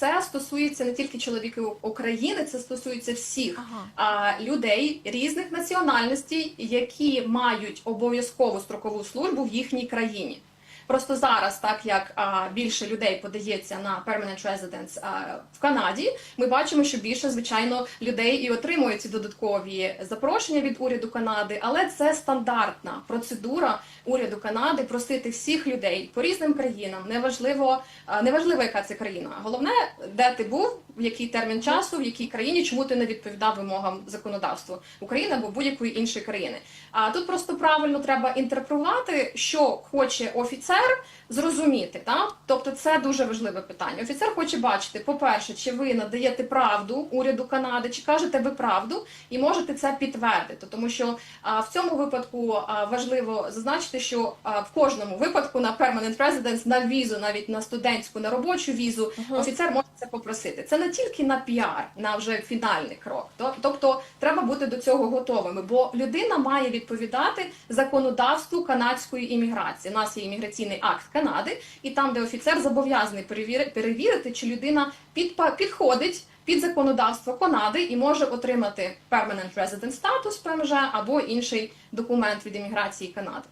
це стосується не тільки чоловіків України, це стосується всіх Ага. а, людей різних національностей, які мають обов'язкову строкову службу в їхній країні. Просто зараз, так як а, більше людей подається на permanent residence а, в Канаді, ми бачимо, що більше, звичайно, людей і отримують ці додаткові запрошення від уряду Канади, але це стандартна процедура уряду Канади просити всіх людей по різним країнам, неважливо, а, неважливо, яка це країна. Головне, де ти був, в який термін часу, в якій країні, чому ти не відповідав вимогам законодавства України або будь-якої іншої країни. А тут просто правильно треба інтерпретувати, що хоче офіцер зрозуміти. Так? Тобто це дуже важливе питання. Офіцер хоче бачити, по-перше, чи ви надаєте правду уряду Канади, чи кажете ви правду, і можете це підтвердити. Тому що а, в цьому випадку а, важливо зазначити, що а, в кожному випадку на permanent residence, на візу, навіть на студентську, на робочу візу, офіцер може це попросити. Це не тільки на піар, на вже фінальний крок. Тобто треба бути до цього готовими, бо людина має відповідати законодавству канадської імміграції. У нас є імміграційний акт Канади, і там, де офіцер зобов'язаний перевіри- перевірити, чи людина підпа- підходить під законодавство Канади і може отримати permanent resident status ПМЖ або інший документ від імміграції Канади.